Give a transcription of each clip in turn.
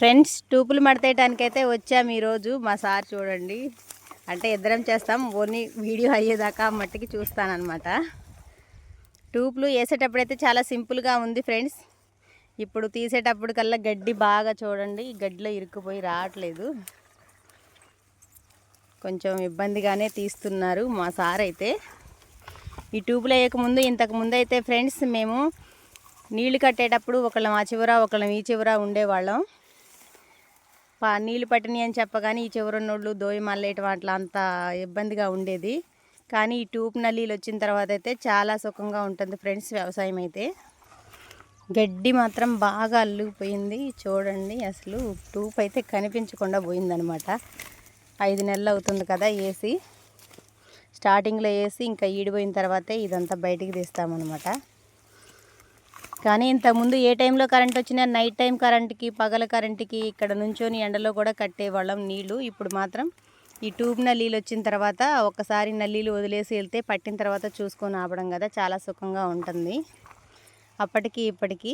Friends టూపులు మడతేయడానికైతే వచ్చాం ఈరోజు మా సార్ చూడండి. అంటే ఇద్దరం చేస్తాం ఓన్లీ వీడియో అయ్యేదాకా మట్టికి చూస్తానన్నమాట. టూపులు వేసేటప్పుడైతే చాలా సింపుల్గా ఉంది ఫ్రెండ్స్. ఇప్పుడు తీసేటప్పుడు కల్లా గడ్డి బాగా చూడండి గడ్డిలో ఇరుక్కుపోయి రావట్లేదు. కొంచెం ఇబ్బందిగానే తీస్తున్నారు మా సార్ అయితే. ఈ ట్యూబ్లు వేయకముందు ఇంతకు ముందు అయితే ఫ్రెండ్స్ మేము నీళ్ళు కట్టేటప్పుడు ఒకళ్ళం ఆ చివర ఒకళ్ళం ఈ చివర ఉండేవాళ్ళం. పా నీళ్ళు పట్టినాయి అని చెప్పగానే ఈ చివరన్నోళ్ళు దోయి మల్లేయటం అట్లా అంత ఇబ్బందిగా ఉండేది. కానీ ఈ ట్యూబ్ నల్లీలు వచ్చిన తర్వాత అయితే చాలా సుఖంగా ఉంటుంది ఫ్రెండ్స్ వ్యవసాయం అయితే. గడ్డి మాత్రం బాగా అల్లుకుపోయింది. చూడండి అసలు ట్యూబ్ అయితే కనిపించకుండా పోయిందనమాట. ఐదు నెలలు అవుతుంది కదా ఏసీ. స్టార్టింగ్లో వేసి ఇంకా ఈడిపోయిన తర్వాతే ఇదంతా బయటికి తీస్తామన్నమాట కానీ ఇంతకుముందు ఏ టైంలో కరెంట్ వచ్చినా నైట్ టైం కరెంట్కి పగల కరెంట్కి ఇక్కడ నుంచొని ఎండలో కూడా కట్టేవాళ్ళం నీళ్ళు. ఇప్పుడు మాత్రం ఈ ట్యూబ్ నల్లీలు వచ్చిన తర్వాత ఒక్కసారి నల్లీలు వదిలేసి వెళ్తే పట్టిన తర్వాత చూసుకొని ఆపడం కదా చాలా సుఖంగా ఉంటుంది. అప్పటికి ఇప్పటికీ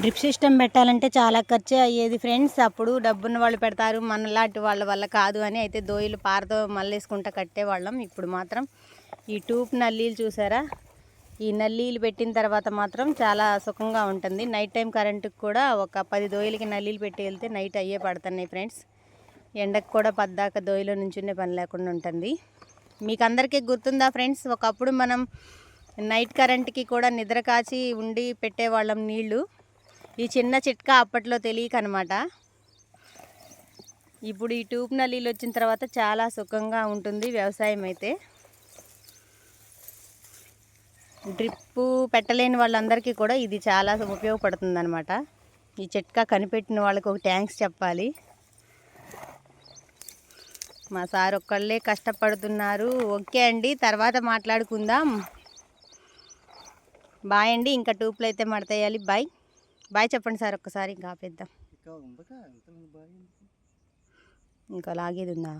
డ్రిప్ సిస్టమ్ పెట్టాలంటే చాలా ఖర్చు అయ్యేది ఫ్రెండ్స్. అప్పుడు డబ్బున్న వాళ్ళు పెడతారు మనలాంటి వాళ్ళ వల్ల కాదు అని అయితే దోయిలు పారతో మళ్ళేసుకుంటా కట్టేవాళ్ళం. ఇప్పుడు మాత్రం ఈ ట్యూబ్ నల్లీలు చూసారా? ఈ నల్లీలు పెట్టిన తర్వాత మాత్రం చాలా సుఖంగా ఉంటుంది. నైట్ టైం కరెంటుకి కూడా ఒక పది దోయలకి నల్లీలు పెట్టి వెళ్తే నైట్ అయ్యే పడుతున్నాయి ఫ్రెండ్స్ ఎండకు కూడా పద్దాక దోయలో నుంచునే పని లేకుండా ఉంటుంది. మీకు అందరికీ గుర్తుందా ఫ్రెండ్స్ ఒకప్పుడు మనం నైట్ కరెంట్కి కూడా నిద్ర కాచి ఉండి పెట్టేవాళ్ళం నీళ్ళు. ఈ చిన్న చిట్కా అప్పట్లో తెలియక అనమాట ఇప్పుడు ఈ ట్యూబ్ నల్లీలు వచ్చిన తర్వాత చాలా సుఖంగా ఉంటుంది వ్యవసాయం అయితే. డ్రిప్పు పెట్టలేని వాళ్ళందరికీ కూడా ఇది చాలా ఉపయోగపడుతుంది అనమాట ఈ చిట్కా కనిపెట్టిన వాళ్ళకి ఒక ట్యాంక్స్ చెప్పాలి. మా సార్ ఒక్కళ్ళే కష్టపడుతున్నారు. ఓకే అండి తర్వాత మాట్లాడుకుందాం. బాయ్ అండి ఇంకా టూపులు అయితే మడతేయాలి. బాయ్. బాయ్ చెప్పండి సార్ ఒక్కసారి ఇంకా ఆపేద్దాం. ఇంకా లాగేది ఉందా?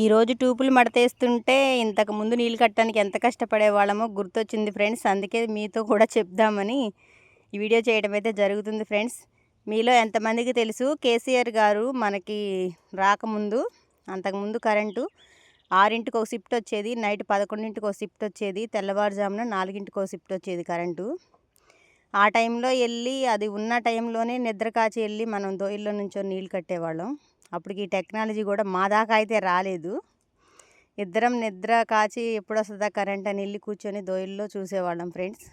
ఈరోజు ట్యూపులు మడతేస్తుంటే ఇంతకు ముందు నీళ్ళు కట్టడానికి ఎంత కష్టపడేవాళ్ళమో గుర్తొచ్చింది ఫ్రెండ్స్. అందుకే మీతో కూడా చెప్దామని ఈ వీడియో చేయడం అయితే జరుగుతుంది ఫ్రెండ్స్. మీలో ఎంతమందికి తెలుసు? కేసీఆర్ గారు మనకి రాకముందు అంతకుముందు కరెంటు ఆరింటికి ఒక షిఫ్ట్ వచ్చేది నైట్ పదకొండింటికి ఒక షిఫ్ట్ వచ్చేది తెల్లవారుజామున నాలుగింటికి ఒక షిఫ్ట్ వచ్చేది కరెంటు. ఆ టైంలో వెళ్ళి అది ఉన్న టైంలోనే నిద్ర కాచి వెళ్ళి మనం దోయిల్లో నుంచో నీళ్ళు కట్టేవాళ్ళం. అప్పటికి ఈ టెక్నాలజీ కూడా మా దాకా అయితే రాలేదు. ఇద్దరం నిద్ర కాచి ఎప్పుడు వస్తుందా కరెంట్ అని వెళ్ళి కూర్చొని దోయిల్లో చూసేవాళ్ళం ఫ్రెండ్స్.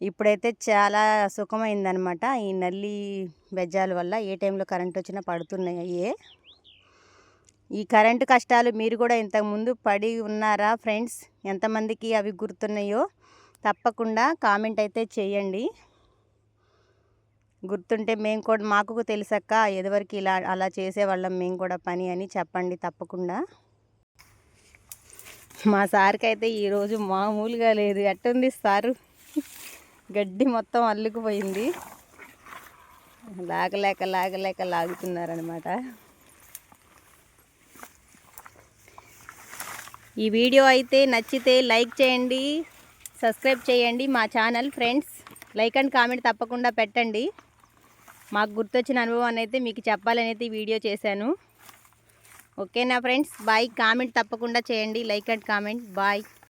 ఇప్పుడైతే చాలా సుఖమైందనమాట. ఈ నల్లి బెజ్జాల వల్ల ఏ టైంలో కరెంట్ వచ్చినా పడుతున్నాయి. అయ్యే ఈ కరెంటు కష్టాలు మీరు కూడా ఇంతకుముందు పడి ఉన్నారా ఫ్రెండ్స్? ఎంతమందికి అవి గుర్తున్నాయో తప్పకుండా కామెంట్ అయితే చేయండి. గుర్తుంటే మేము కూడా మాకు తెలుసక్క ఎదువరకు ఇలా అలా చేసేవాళ్ళం మేము కూడా పని అని చెప్పండి తప్పకుండా. మా సార్కి అయితే ఈరోజు మామూలుగా లేదు ఎట్టుంది సారు? గడ్డి మొత్తం అల్లుకుపోయింది. లాగలేక లాగలేక లాగుతున్నారనమాట. ఈ వీడియో అయితే నచ్చితే లైక్ చేయండి సబ్స్క్రైబ్ చేయండి మా channel friends. Like and comment తప్పకుండా పెట్టండి. మాకు గుర్తొచ్చిన అనుభవాన్ని అయితే మీకు చెప్పాలని అయితే ఈ వీడియో చేశాను. ఓకేనా ఫ్రెండ్స్? బాయ్. కామెంట్ తప్పకుండా చేయండి. Like and comment. బాయ్.